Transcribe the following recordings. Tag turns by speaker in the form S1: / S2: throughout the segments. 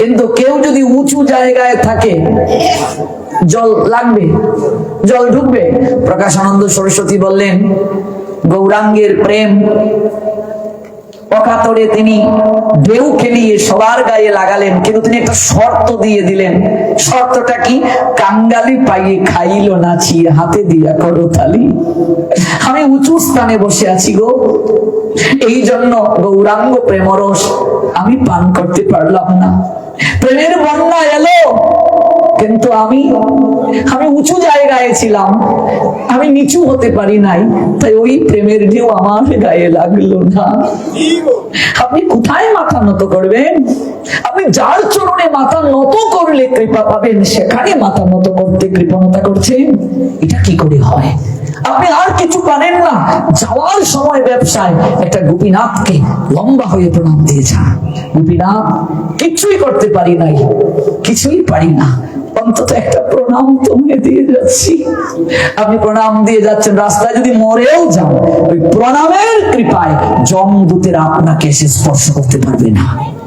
S1: কিন্তু কেউ যদি উঁচু জায়গায় থাকে, জল লাগবে, জল ঢুকবে। প্রকাশানন্দ সরস্বতী বললেন, গৌরাঙ্গের প্রেম অকাতরে তিনি ঢেউ খেলিয়ে সবার গায়ে লাগালেন, কিন্তু তিনি একটা শর্ত দিয়ে দিলেন। শর্তটা কি? কাঙ্গালি পাইয়ে খাইল নাচি হাতে দিয়া করো তালি আমি উঁচু স্থানে বসে আছি গো। এই জন্য গৌরাঙ্গ প্রেমরস আমি পান করতে পারলাম না। প্রেমের বন্যা এলো। কিন্তু আমি আমি উঁচু জায়গায় ছিলাম। আমি নিচু হতে পারি নাই। তাই ওই প্রেমের ঢেউ আমার গায়ে লাগল না। আপনি কোথায় মাথা নত করবেন? আপনি যার চরণে মাথা নত করলে কৃপা পাবেন, সেখানে মাথা নত করতে কৃপণতা করছেন। এটা কি করে হয়? আপনি আর কিছু পারেন না। যাওয়ার সময় ব্যবসায় একটা গোপীনাথকে লম্বা হয়ে প্রণাম দিয়ে যান। গোপীনাথ, কিছুই করতে পারি নাই। কিছুই পারি না। অন্তত একটা প্রণাম দিয়ে যাচ্ছি। আপনি প্রণাম দিয়ে যাচ্ছেন, রাস্তায় যদি মরেও যান, ওই প্রণামের কৃপায় জমদূতেরা আপনাকে এসে স্পর্শ করতে পারবে না।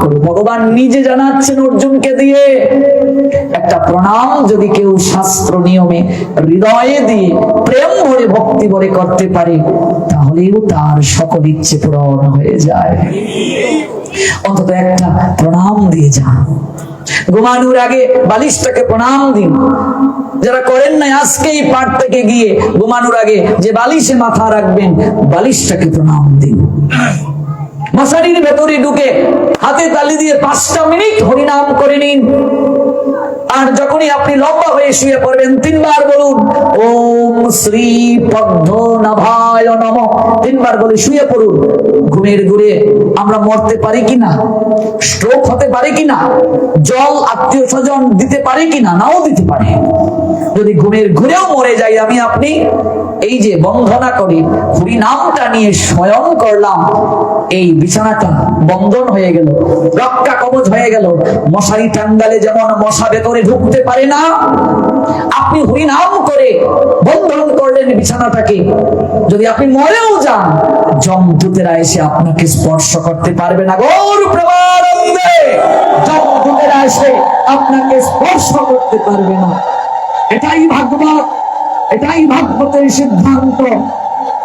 S1: করুন ভগবান নিজে জানাচ্ছেন অর্জুনকে দিয়ে। একটা প্রণাম যদি কেউ শাস্ত্র নিয়মে হৃদয়ে দিয়ে প্রেম ভরে ভক্তি ভরে করতে পারে, তাহলেও তার সকল ইচ্ছে পূরণ হয়ে যায়। অন্তত একটা প্রণাম দিয়ে যান। ঘুমানোর আগে বালিশটাকে প্রণাম দিন। যারা করেন নাই আজকে এই পাঠ থেকে গিয়ে ঘুমানোর আগে যে বালিশে মাথা রাখবেন, বালিশটাকে প্রণাম দিন। মশারির ভেতরে ঢুকে হাতে তালি দিয়ে পাঁচটা মিনিট হরিনাম করে নিন। আর যখনই আপনি লম্বা হয়ে শুয়ে পড়বেন, তিনবার বলুন, ওম শ্রী পদ্ম নাভায় নম। তিনবার বলে শুয়ে পড়ুন। ঘুমের ঘুরে আমরা মরতে পারি কিনা? স্ট্রোক হতে পারে কিনা? জল আত্মীয় স্বজন দিতে পারে কিনা? নাও দিতে পারে। যদি ঘুমের ঘুরেও মরে যাই, আমি আপনি এই যে বন্ধনা করি হরি নামটা নিয়ে স্বয়ং করলাম, এই বিছানাটা বন্ধন হয়ে গেল রক্ষা কবচ হয়ে গেল। মশারি টাঙ্গালে যেমন মশা ভেতরে ঢুকতে পারে না, আপনি হরিনাম করে বন্ধন করলেন বিছানাটাকে। যদি আপনি মরেও যান জমদূতেরা এসে আপনাকে স্পর্শ করতে পারবে না গৌর প্রমানন্দে জমদূতেরা এসে আপনাকে স্পর্শ করতে পারবে না। এটাই ভাগবত, এটাই ভাগবতের সিদ্ধান্ত।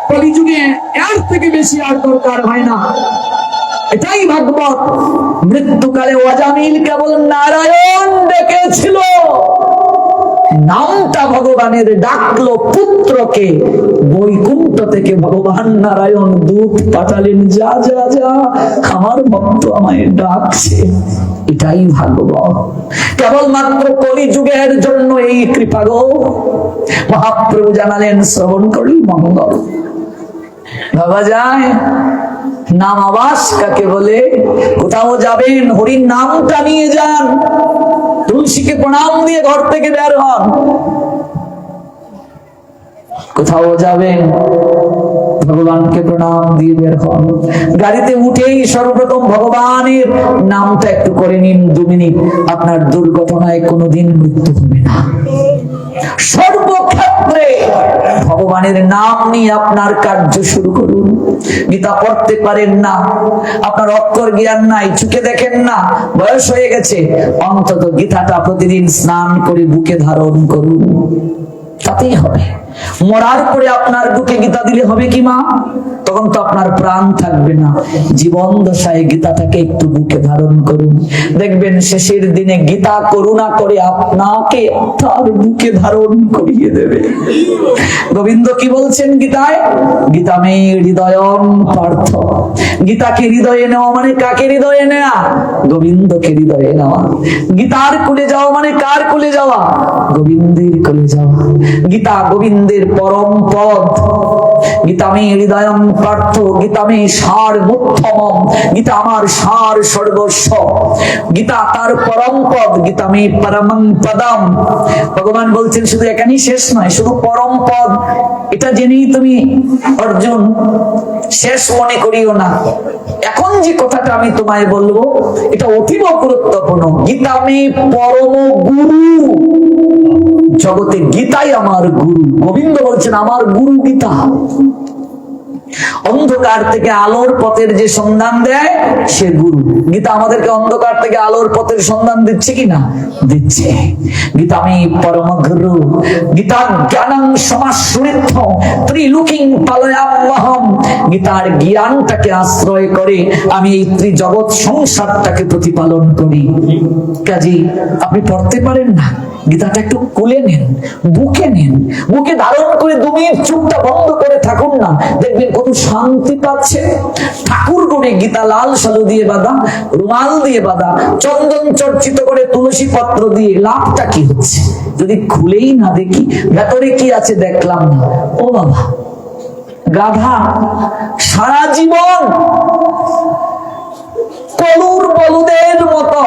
S1: কলিযুগে এর থেকে বেশি আর দরকার হয় না। এটাই ভাগবত। মৃত্যুকালে অজামিল কেবল নারায়ণ ডেকেছিল। নামটা ভগবানের ডাকলো পুত্রকে। বৈকুণ্ঠ থেকে ভগবান নারায়ণ দূত পাঠালেন, যা যা যা, আমার ভক্ত আমায় ডাকছে। এটাই ভাগবত কেবলমাত্র কলিযুগের জন্য এই কৃপা মহাপ্রভু জানালেন, শ্রবণ করি মঙ্গল। ভাবা যায়, নাম আবাস কাকে বলে? কোথাও যাবেন, হরির নামটা নিয়ে যান। তুলসীকে প্রণাম দিয়ে ঘর থেকে বের হন। কোথাও যাবেন ভগবানকে প্রণাম দিয়ে বের হন। গাড়িতে উঠেই সর্বপ্রথম ভগবানের নামটা একটু করে নিন, দু মিনিট। আপনার দুর্ঘটনায় কোনোদিন মৃত্যু হবে না। সর্বক্ষেত্রে ভগবানের নাম নিয়ে আপনার কার্য শুরু করুন। গীতা পড়তে পারেন না, আপনার অক্ষর জ্ঞান নাই চুকে দেখেন না, বয়স হয়ে গেছে, অন্তত গীতাটা প্রতিদিন স্নান করে বুকে ধারণ করুন। তাতেই হবে। মরার পরে আপনার বুকে গীতা দিলে হবে কি মা? তখন তো আপনার প্রাণ থাকবে না। জীবন দশায় গীতাটাকে একটু বুকে ধারণ করুন। দেখবেন শেষের দিনে গীতা করুণা করে আপনাকে তার বুকে ধারণ করিয়ে দেবে। গোবিন্দ কি বলছেন গীতায়? গীতা মে হৃদয়ম পার্থ। গীতাকে হৃদয়ে নেওয়া মানে কাকে হৃদয়ে নেয়া? গোবিন্দকে হৃদয়ে নেওয়া। গীতার কুলে যাওয়া মানে কার কুলে যাওয়া? গোবিন্দের কুলে যাওয়া। গীতা গোবিন্দ আনন্দের পরম পদ। গীতামে হৃদয়ং পার্থ গীতামে সার মুত্তমম গীতা আমার সার সর্বস্ব। গীতা তার পরম পদ গীতামে পরমং পদম। ভগবান বলছেন, শুধু এখানেই শেষ নয়, শুধু পরম পদ, এটা জেনেই তুমি অর্জুন শেষ মনে করিও না। এখন যে কথাটা আমি তোমায় বলব, এটা অতীব গুরুত্বপূর্ণ। গীতামে পরম গুরু। জগতে গীতাই আমার গুরু। গোবিন্দ বলছেন, আমার গুরু গীতা। অন্ধকার থেকে আলোর পথের যে সন্ধান দেয়, সে গুরু। গীতা আমাদেরকে অন্ধকার থেকে আলোর পথের সন্ধান দিচ্ছে কি না দিচ্ছে। গীতা আমি পরম গুরু। গীতা জ্ঞানং সমাশ্রিত, ত্রিলুকিং পালয়ামহম গীতার জ্ঞানটাকে আশ্রয় করে আমি এই ত্রিজগৎ সংসারটাকে প্রতিপালন করি। কাজী, আপনি পড়তে পারেন না? গীতাটা একটু কুলে নেন, বুকে নেন, বুকে ধারণ করে দু চুপটা বন্ধ করে থাকুন না। দেখবেন কত শান্তি পাচ্ছে। ঠাকুর করে গীতা লাল সালু দিয়ে বাঁধা, রুমাল দিয়ে বাঁধা, চন্দন চর্চিত করে তুলসী পত্র দিয়ে লাভটা কি হচ্ছে? যদি খুলেই না দেখি, ভেতরে কি আছে দেখলাম না। ও বাবা, গাধা, সারা জীবন কলুর বলুদের মতো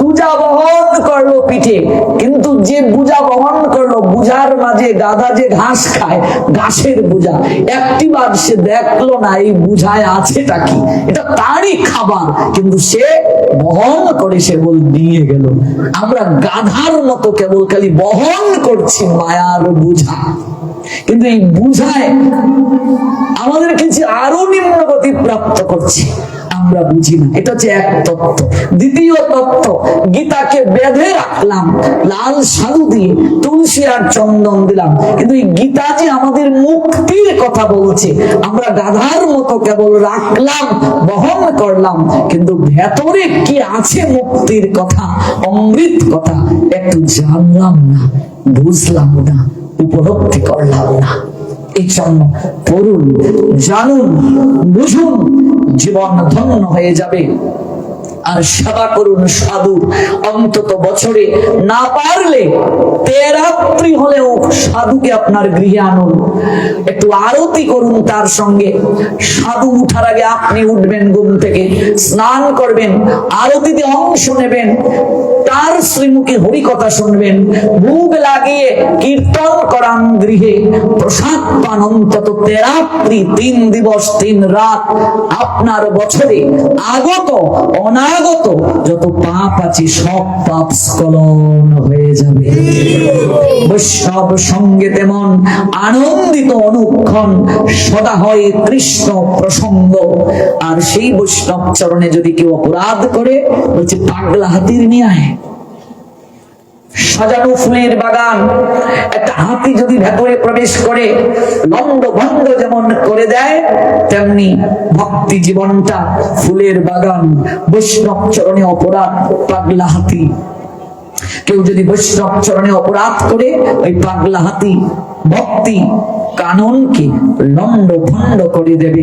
S1: বুঝা বহন করল পিঠে। কিন্তু যে বুঝা বহন করল, বুঝার মাঝে গাধা যে ঘাস খায়, ঘাসের বুঝা একটি বার সে দেখল না, এই বুঝায় আছেটা কি? এটা তারই খাবার। কিন্তু সে বহন করে সে বল দিয়ে গেল। আমরা গাধার মতো কেবল খালি বহন করছি মায়ার বুঝা। কিন্তু এই বুঝায় আমাদের কিছু আরও নিম্নগতি প্রাপ্ত করছে। আমরা বুঝি না। এটা হচ্ছে এক তত্ত্ব। দ্বিতীয় তত্ত্ব, গীতাকে বেঁধে রাখলাম, লাল সাধু দিয়ে তুলসী আর চন্দন দিলাম। কিন্তু এই গীতা যে আমাদের মুক্তির কথা বলছে, আমরা গাধার মতো কেবল রাখলাম, বহন করলাম, কিন্তু ভেতরে কি আছে মুক্তির কথা, অমৃত কথা, একটু জানলাম না, বুঝলাম না, উপলব্ধি করলাম না। জন্য পড়ুন জানুন বুঝুন জীবন ধন্য হয়ে যাবে। আর সেবা করুন সাধুর অন্তত বছরে না পারলে তেরাত্রি হলেও সাধুকে আপনার গৃহে আনুন। একটু আরতি করুন তার সঙ্গে। সাধু উঠার আগে আপনি উঠবেন ঘুম থেকে, স্নান করবেন, আরতিতে অংশ নেবেন, তার শ্রীমুখে হরি কথা শুনবেন, ভোগ লাগিয়ে কীর্তন করান গৃহে। প্রসাদ পান অন্তত তেরাত্রি, তিন দিবস, তিন রাত। আপনার বছরে আগত অনাগত যত পাপ আছে, সব পাপ স্খলন হয়ে যাবে। বৈষ্ণব সঙ্গে তেমন আনন্দিত অনুক্ষণ সদা হয় কৃষ্ণ প্রসঙ্গ। আর সেই বৈষ্ণব চরণে যদি কেউ অপরাধ করে, বলছে, পাগলা হাতির নিয়ে সাজানো ফুলের বাগান। একটা হাতি যদি ভেতরে প্রবেশ করে লন্ড ভন্ড যেমন করে দেয়, তেমনি ভক্তি জীবনটা ফুলের বাগান, বৈষ্ণব চরণে অপরাধ, পাগলা হাতি। কেউ যদি বৈষ্ণব চরণে অপরাধ করে, ওই পাগলা হাতি ভক্তি কাননকে লন্ড ভণ্ড করে দেবে।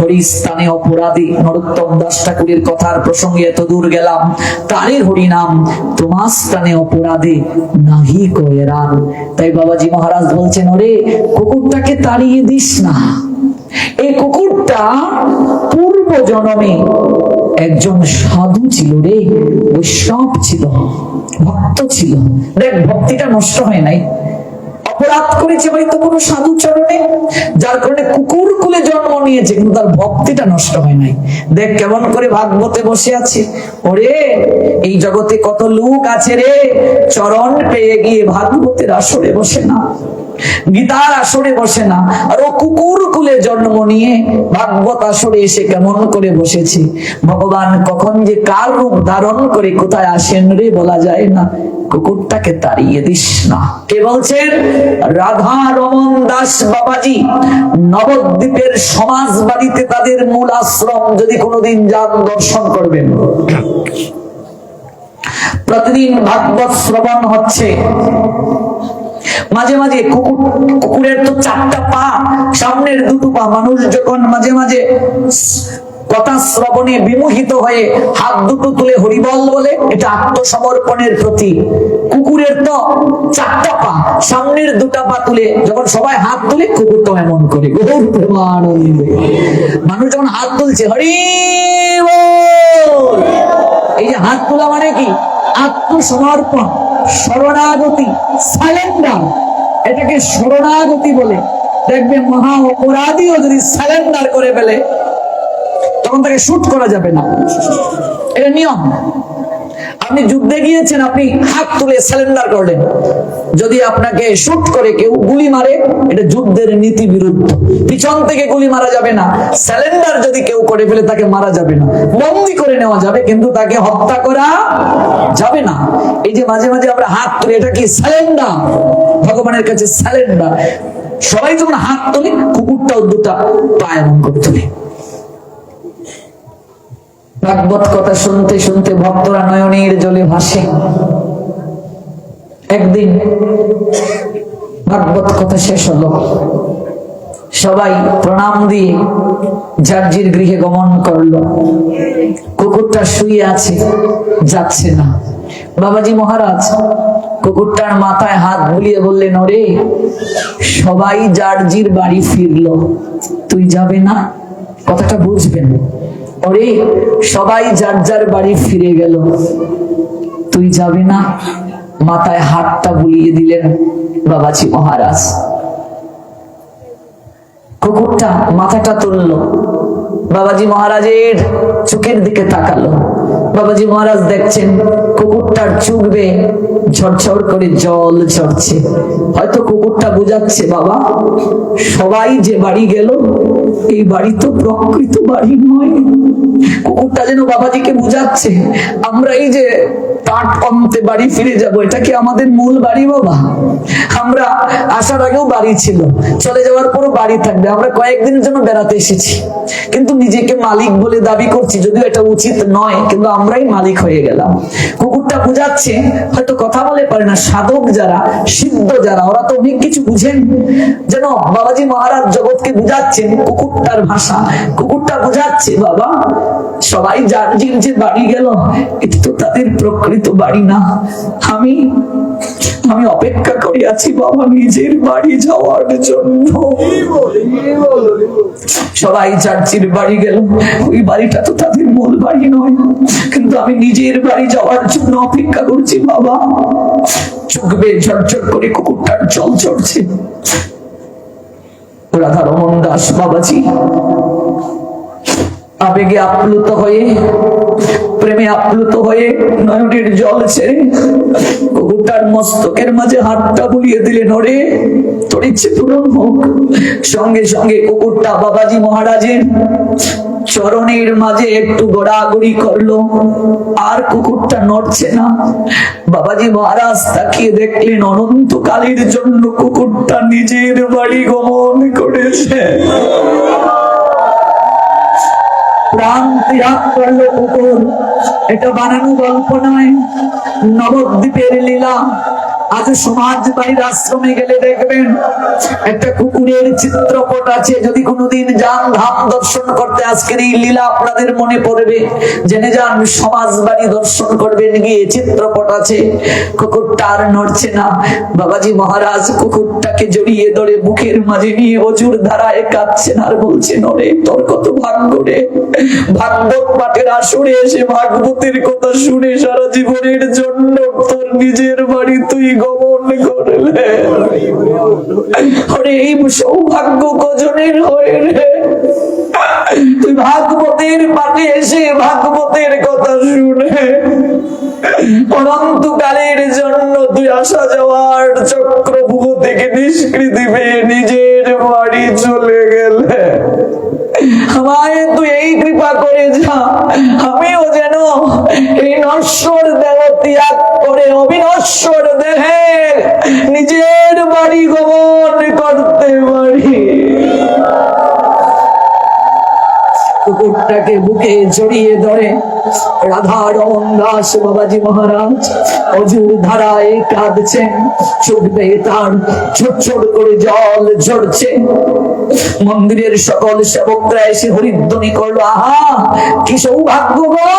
S1: হরিস্থানে অপরাধী। নরোত্তম দাস ঠাকুরের কথার প্রসঙ্গে এত দূর গেলাম। অপরাধে। নাহি কয়েরান তাই বাবাজি মহারাজ বলছেন, ওরে, কুকুরটাকে তাড়িয়ে দিস না। এই কুকুরটা পূর্ব জন্মে একজন সাধু ছিল রে। বৈষ্ণব ছিল। ভক্ত ছিল। দেখ, ভক্তিটা নষ্ট হয় নাই। অপরাধ করেছে হয়তো কোনো সাধু চরণে যার কারণে কুকুর কুলে জন্ম নিয়েছে, কিন্তু তার ভক্তিটা নষ্ট হয় নাই। দেখ কেমন করে ভাগবতে বসে আছে। ওরে, এই জগতে কত লোক আছে রে, চরণ পেয়ে গিয়ে ভাগবতের আসরে বসে না। গীতার আসরে বসে না। আর ও কুকুর কুলে জন্ম নিয়ে ভাগবত আসরে এসে কেমন করে বসেছে? ভগবান কখন যে কার রূপ ধারণ করে কোথায় আসেন রে বলা যায় না। কুকুরটাকে তাড়িয়ে দিস না। কে বলছেন? রাধা রমন দাস বাবাজি, নবদ্বীপের সমাজ বাড়িতে তাদের মূল আশ্রম যদি কোনোদিন যান দর্শন করবেন। প্রতিদিন ভাগবত শ্রবণ হচ্ছে। মাঝে মাঝে কুকুর, কুকুরের তো চারটা পা, সামনের দুটো পা। মানুষ যখন মাঝে মাঝে কথা শ্রবণে বিমোহিত হয়ে হাত দুটো তুলে হরিবল বলে, এটা আত্মসমর্পণের প্রতি কুকুরের তো চারটা পা, সামনের দুটা পা তুলে যখন সবাই হাত তুলে কুকুরটা এমন করে মানুষ যখন হাত তুলছে হরি এই যে হাত তোলা মানে কি? আত্মসমর্পণ, শরণাগতি, সালেন্ডার। এটাকে শরণাগতি বলে। দেখবে মহা অপরাধীও যদি সালেন্ডার করে ফেলে তখন তাকে শুট করা যাবে না। এটা নিয়ম। আপনি যুদ্ধে গিয়েছেন, আপনি হাত তুলে সালেন্ডার করলেন। যদি আপনাকে শুট করে, কেউ গুলি মারে, এটা যুদ্ধের নীতি বিরুদ্ধ পিছন থেকে গুলি মারা যাবে না। স্যালেন্ডার যদি কেউ করে ফেলে, তাকে মারা যাবে না। বন্দি করে নেওয়া যাবে, কিন্তু তাকে হত্যা করা যাবে না। এই যে মাঝে মাঝে আমরা হাত তুলি, এটা কি স্যালেন্ডার ভগবানের কাছে স্যালেন্ডার সবাই যখন হাত তোলে, কুকুরটাও দুটা পায় এমন করে তোলে। ভাগবত কথা শুনতে শুনতে ভক্তরা নয়নের জলে ভাসে। একদিন ভাগবত কথা শেষ হলো। সবাই প্রণাম দিয়ে জার্জির গৃহে গমন করল। কুকুরটা শুয়ে আছে, যাচ্ছে না। বাবাজি মহারাজ কুকুরটার মাথায় হাত বুলিয়ে বললেন, ওরে, সবাই জার্জির বাড়ি ফিরলো। তুই যাবে না? কথাটা বুঝবেন। ওরে সবাই যার যার বাড়ি ফিরে গেল। তুই যাবি না? মাথায় হাতটা বুলিয়ে দিলেন বাবাজি মহারাজ। কুকুরটা মাথাটা তুললো। বাবাজি মহারাজের চোখের দিকে তাকালো। বাবাজি মহারাজ দেখছেন কুকুরটার চোখ বেয়ে ঝরঝর করে জল ঝরছে। হয়তো কুকুরটা বুঝাচ্ছে, বাবা, সবাই যে বাড়ি গেল এই বাড়ি তো প্রকৃত বাড়ি নয়। কুকুরটা যেন বাবাজিকে বুঝাচ্ছে। আমরা এই যে বাড়ি ফিরে যাব। এটা কি আমাদের মূল বাড়ি বাবা? আমরা আসার আগেও বাড়ি ছিল। চলে যাওয়ার পরও বাড়ি থাকবে। আমরা কয়েকদিনের জন্য বেড়াতে এসেছি। কিন্তু নিজেকে মালিক বলে দাবি করছি, যদিও এটা উচিত নয়, কিন্তু আমরাই মালিক হয়ে গেলাম। কুকুরটা বুঝাচ্ছে, হয়তো কথা বলে পারে না, সাধক যারা, সিদ্ধ যারা, ওরা তো অনেক কিছু বুঝেন। যেন বাবাজি মহারাজ জগৎকে বুঝাচ্ছেন কুকুরটার ভাষা। কুকুরটা বুঝাচ্ছে, বাবা, সবাই যার যে বাড়ি গেল, এটা তো তাদের প্রকৃত। বাড়ি না। আমি আমি অপেক্ষা করে আছি বাবা নিজের বাড়ি যাওয়ার জন্য। সবাই চার্চির বাড়ি গেল। ওই বাড়িটা তো তাদের মূল বাড়ি নয়। কিন্তু আমি নিজের বাড়ি যাওয়ার জন্য অপেক্ষা করছি বাবা। চোখ বেয়ে ঝরঝর করে কুকুরটার জল চড়ছে রাধা রমন দাস বাবাজি, আবেগে আপ্লুত হয়ে প্রেমে আপ্লুত হয়ে নয়নের জল ছেড়ে কুকুরটার মস্তকের মাঝে হাতটা বুলিয়ে দিলেন ওরে তোর ইচ্ছে পূরণ হোক। সঙ্গে সঙ্গে কুকুরটা বাবাজি মহারাজের চরণের মাঝে একটু গড়াগড়ি করল। আর কুকুরটা নড়ছে না। বাবাজি মহারাজ তাকিয়ে দেখলেন অনন্ত অনন্তকালের জন্য কুকুরটা নিজের বাড়ি গমন করেছে। প্রাণ ত্যাগ করল এটা বানানো গল্প নয় নবদ্বীপের লীলা। আজ সমাজ বাড়ির আশ্রমে গেলে দেখবেন একটা কুকুরের চিত্রপট আছে। যদি কোনোদিন যান ধাম দর্শন করতে, আজকের এই লীলা আপনাদের মনে পড়বে। জেনে যান সমাজ বাড়ি দর্শন করবেন গিয়ে চিত্রপট আছে। কুকুরটা আর নড়ছে না। বাবাজি মহারাজ কুকুরটাকে জড়িয়ে ধরে বুকের মাঝে নিয়ে অজুর ধারায় কাঁদছেন আর বলছেন ওরে তোর কত ভাগ্য রে। ভাগবত পাঠের আসরে এসে ভাগবতের কথা শুনে সারা জীবনের জন্য তোর নিজের বাড়ি তুই গমন করলে। ওরে সৌভাগ্য কজনের রে? তুই ভাগবতের পাঠে এসে ভাগবতের কথা শুনে অনন্তকালের জন্য তুই আসা যাওয়ার চক্রভূ থেকে নিষ্কৃতি পেয়ে নিজের বাড়ি চলে নশ্বর দেহ ত্যাগ করে অবিনশ্বর দেহের নিজের বাড়ি গমন করতে পারি। কুকুরটাকে বুকে জড়িয়ে ধরে, রাধা রমন দাস বাবাজি মহারাজ, অজুর ধারায় কাঁদছেন চোখ বেয়ে তার ছোট ছোট করে জল ঝরছে। মন্দিরের সকল সেবকরা এসে হরিধ্বনি করল, আহা, কি সৌভাগ্য গো!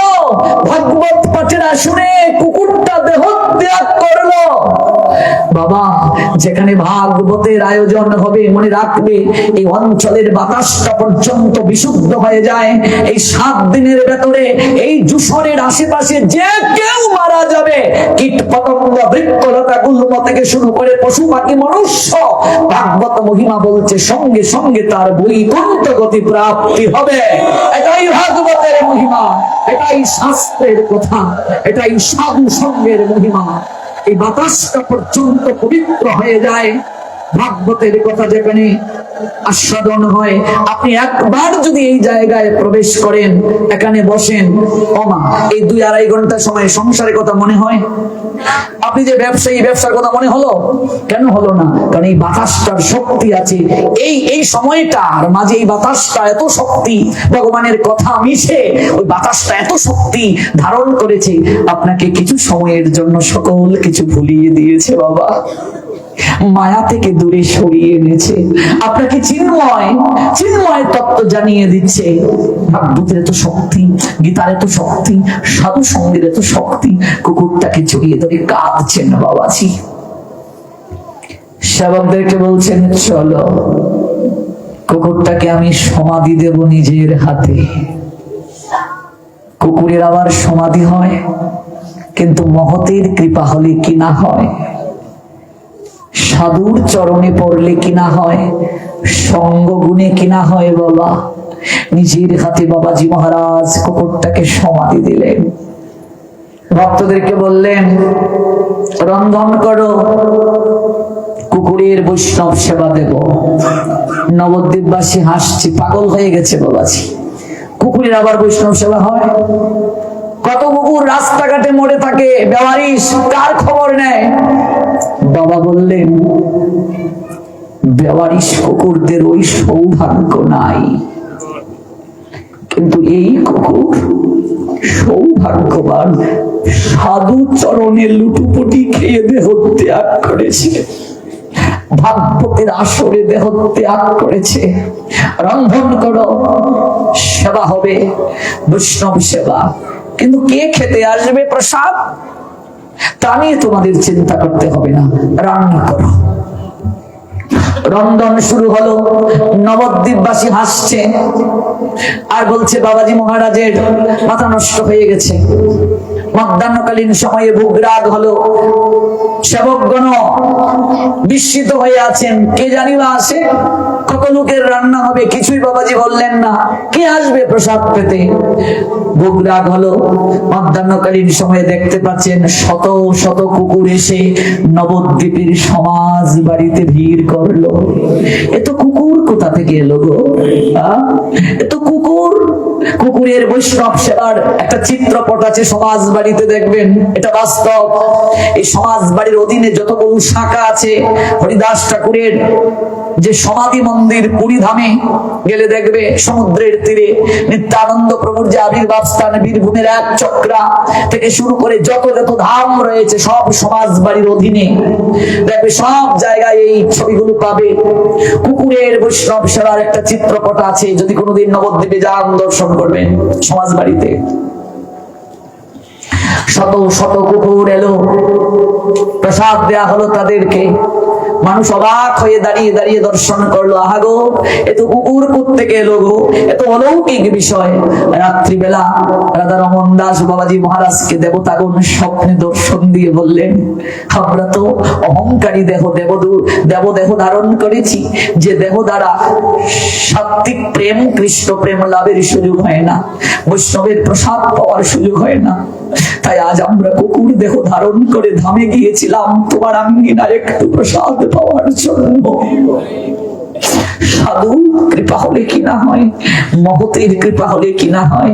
S1: ভাগবত পাঠেরা শুনে কুকুরটা দেহ ত্যাগ করল। বাবা, যেখানে ভাগবতের আয়োজন হবে, মনে রাখবে, এই অঞ্চলের বাতাসটা পর্যন্ত বিশুদ্ধ হয়ে যায়। এই সাত দিনের ভেতরে এই জুসরের আশেপাশে যে কেউ মারা যাবে। কীট পতঙ্গ বৃক্ষলতা, গুল্ম থেকে শুরু করে পশু পাখি, মনুষ্য, ভাগবত মহিমা বলছে, সঙ্গে সঙ্গে তার বৈকুণ্ঠ গতি প্রাপ্তি হবে। এটাই ভাগবতের মহিমা, এটাই শাস্ত্রের কথা, এটাই সাধু সঙ্গের মহিমা। এই বাতাসটা পর্যন্ত পবিত্র হয়ে যায়। ভাগবতের কথা যেখানে আস্বাদন হয়, আপনি একবার যদি এই জায়গায় প্রবেশ করেন, এখানে বসেন অমা এই দুই আড়াই ঘণ্টা সময় সংসারের কথা মনে হয়? আপনি যে ব্যবসায়ী, ব্যবসার কথা মনে হলো? কেন হলো না? কারণ এই বাতাসটার শক্তি আছে। এই এই সময়টার মাঝে এই বাতাসটা এত শক্তি, ভগবানের কথা মিশে, ওই বাতাসটা এত শক্তি ধারণ করেছে, আপনাকে কিছু সময়ের জন্য সকল কিছু ভুলিয়ে দিয়েছে বাবা। মায়া থেকে দূরে সরিয়ে এনেছে। আপনাকে চিন্ময় চিন্ময় তত্ত্ব জানিয়ে দিচ্ছে। ভাগবতের এত শক্তি, গীতার এত শক্তি, সাধু সঙ্গের এত শক্তি, কুকুরটাকে জড়িয়ে ধরে কাঁদছেন বাবাজি। সেবকদেরকে বলছেন, চলো, কুকুরটাকে আমি সমাধি দেব নিজের হাতে। কুকুরের আবার সমাধি হয়, কিন্তু মহতের কৃপা হলে কি না হয়? সাধুর চরণে পড়লে কিনা হয়? সঙ্গ গুণে কিনা হয় বাবা? নিজের হাতে বাবাজি মহারাজ কুকুরটাকে সমাধি দিলেন। ভক্তদেরকে বললেন, রন্ধন করো, কুকুরের বৈষ্ণব সেবা দেব। নবদ্বীপবাসী হাসছি, পাগল হয়ে গেছে বাবাজি। কুকুরের আবার বৈষ্ণব সেবা হয়? কত কুকুর রাস্তাঘাটে মরে থাকে, বেওয়ারিশ, কার খবর নেয়? বাবা বললেন বেওয়ারিশ কুকুরদের ওই সৌভাগ্য নাই। কিন্তু এই কুকুর সৌভাগ্যবান, সাধু চরণে লুটুপুটি খেয়ে দেহ ত্যাগ করেছে, ভাগবতের আসরে দেহ ত্যাগ করেছে। রন্ধন করো, সেবা হবে, বৈষ্ণব সেবা। কিন্তু কে খেতে আসবে প্রসাদ? তা নিয়ে তোমাদের চিন্তা করতে হবে না। রান্না করো। রন্ধন শুরু হলো, নবদ্বীপবাসী হাসছে আর বলছে, বাবাজি মহারাজের মাথা নষ্ট হয়ে গেছে। মধ্যাহ্নকালীন সময়ে ভোগরাগ হলো। সেবকগণ বিস্মিত হয়ে আছেন। কে জানিবা আসে? কত লোকের রান্না হবে কিছুই বাবাজি বললেন না। কে আসবে প্রসাদ পেতে? ভোগরাগ হলো। মধ্যাহ্নকালীন সময়ে দেখতে পাচ্ছেন শত শত কুকুর এসে নবদ্বীপের সমাজ বাড়িতে ভিড় করল। এ তো কুকুর কোথা থেকে এলো গো? আহ? এ তো কুকুর কুকুরের বৈষ্ণব সেবার একটা চিত্রপট আছে সমাজ বাড়িতে দেখবেন। এটা বাস্তব। এই সমাজ বাড়ির অধীনে যতগুলো শাখা আছে, হরিদাস ঠাকুরের যে সমাধি মন্দির পুরী ধামে গেলে দেখবে সমুদ্রের তীরে নিত্যানন্দ প্রভুর যে আবির্ভাব স্থান, বীরভূমের এক চক্রা থেকে শুরু করে যত যত ধাম রয়েছে, সব সমাজ বাড়ির অধীনে দেখবে সব জায়গায় এই ছবিগুলো পাবে। কুকুরের বৈষ্ণব সেবার একটা চিত্রপট আছে, যদি কোনোদিন নবদ্বীপে যান, দর্শন করবেন সমাজ বাড়িতে শত শত কুকুর এলো, প্রসাদ দেয়া হলো তাদেরকে। মানুষ অবাক হয়ে দাঁড়িয়ে দাঁড়িয়ে দর্শন করল আহাগো এত কুকুর থেকে এলো গো? এত অলৌকিক বিষয়। রাত্রিবেলা রাধা রমন দাস বাবাজি মহারাজকে দেবতাগণ স্বপ্নে দর্শন দিয়ে বললেন, আমরা তো অহংকারী দেহ, দেবদু দেব দেহ ধারণ করেছি। যে দেহ দ্বারা সাত্বিক প্রেম কৃষ্ণ প্রেম লাভের সুযোগ হয় না। বৈষ্ণবের প্রসাদ পাওয়ার সুযোগ হয় না। তাই আজ আমরা কুকুর দেহ ধারণ করে ধামে গিয়েছিলাম। তোমার আঙ্গিনার একটু প্রসাদ পাওয়ার জন্য সাধু, কৃপা হলে কি না হয়? মহতের কৃপা হলে কি না হয়?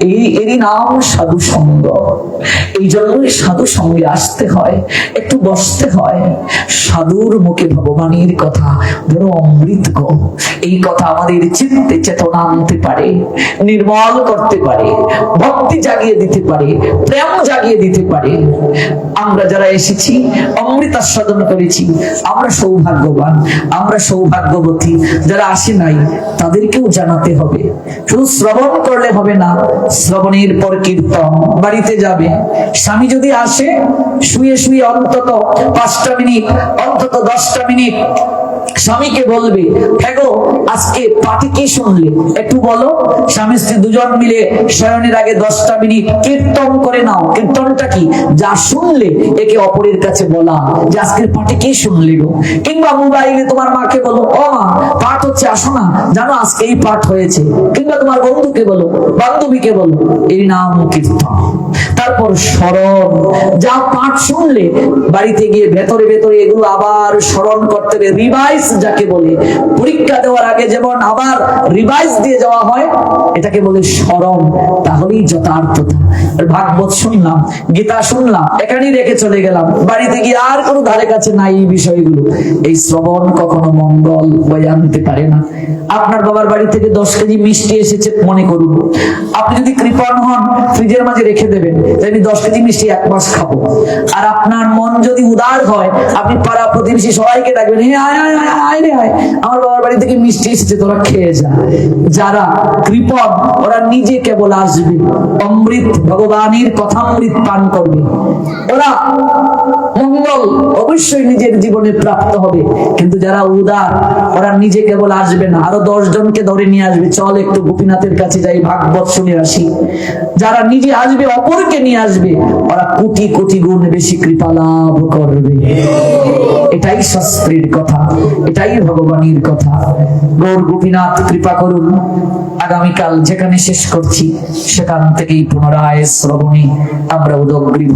S1: এই এরই নাম সাধু সঙ্গ। এই জন্যই সাধু সঙ্গে আসতে হয়, একটু বসতে হয়। সাধুর মুখে ভগবানের কথা বড় অমৃত গো। এই কথা আমাদের চিত্তে চেতনা আনতে পারে, নির্মল করতে পারে, ভক্তি জাগিয়ে দিতে পারে, প্রেম জাগিয়ে দিতে পারে। আমরা যারা এসেছি, অমৃতাস্বাদন করেছি, আমরা সৌভাগ্যবান, আমরা সৌভাগ্যবতী। যারা আসে নাই, তাদেরকেও জানাতে হবে। শুধু শ্রবণ করলে হবে না, শ্রবণের পর কীর্তন বাড়িতে যাবে। স্বামী যদি আসে, শুয়ে শুয়ে অন্তত পাঁচটা মিনিট, অন্তত দশটা মিনিট স্বামীকে বলবে হ্যাঁ আজকে পাটি কি শুনলে? একটু বলো। স্বামী স্ত্রী দুজন মিলে শয়নের আগে দশটা মিনিট কীর্তন করে নাও। কীর্তনটা কি? যা শুনলে একে অপরের কাছে বলা। যে আজকের পাঠে কি শুনলে গো? কিংবা মোবাইলে তোমার মাকে বলো, ও মা, পাঠ হচ্ছে, আসো না। জানো আজকে এই পাঠ হয়েছে। কিংবা তোমার বন্ধুকে বলো, বান্ধবীকে বলো এই নাম কীর্তন। তারপর স্মরণ। যা পাঠ শুনলে বাড়িতে গিয়ে ভেতরে ভেতরে এগুলো আবার স্মরণ করতে হবে। রিভাইস যাকে বলে, পরীক্ষা দেওয়ার আগে যেমন আবার রিভাইস দিয়ে যাওয়া হয়, এটাকে বলে স্মরণ, তাহলেই যথার্থতা। ভাগবত শুনলাম, গীতা শুনলাম, এখানেই রেখে চলে গেলাম। বাড়িতে গিয়ে আর কোনো ধারে কাছে নাই এই বিষয়গুলো। এই শ্রবণ কখনো মঙ্গল বয়ে আনতে পারে না। আপনার বাবার বাড়ি থেকে দশ কেজি মিষ্টি এসেছে, মনে করুন। আপনি যদি কৃপণ হন, ফ্রিজের মাঝে রেখে দেবেন আমি দশ কেজি মিষ্টি এক মাস খাব। আর আপনার মন যদি উদার হয়, আপনি পাড়া প্রতিবেশী সবাইকে ডাকবেন, হে আমার বাবার বাড়ি থেকে মিষ্টি তোরা খেয়ে যা। যারা ওরা নিজে কেবল আসবে। অমৃত ভগবানের পান করবে। ওরা মঙ্গল অবশ্যই নিজের জীবনে প্রাপ্ত হবে। কিন্তু যারা উদার, ওরা নিজে কেবল আসবে না। আরও দশ জনকে ধরে নিয়ে আসবে। চল একটু গোপীনাথের কাছে যাই, ভাগবত শুনে আসি। যারা নিজে আসবে, অপরকে নিয়ে আসবে, ওরা কোটি কোটি গুণ বেশি কৃপা লাভ করবে। এটাই শাস্ত্রের কথা। এটাই ভগবানের কথা। গৌর গোপীনাথ, কৃপা করুন। আগামীকাল যেখানে শেষ করছি, সেখান থেকেই পুনরায় শ্রবণী আমরা উদগ্রী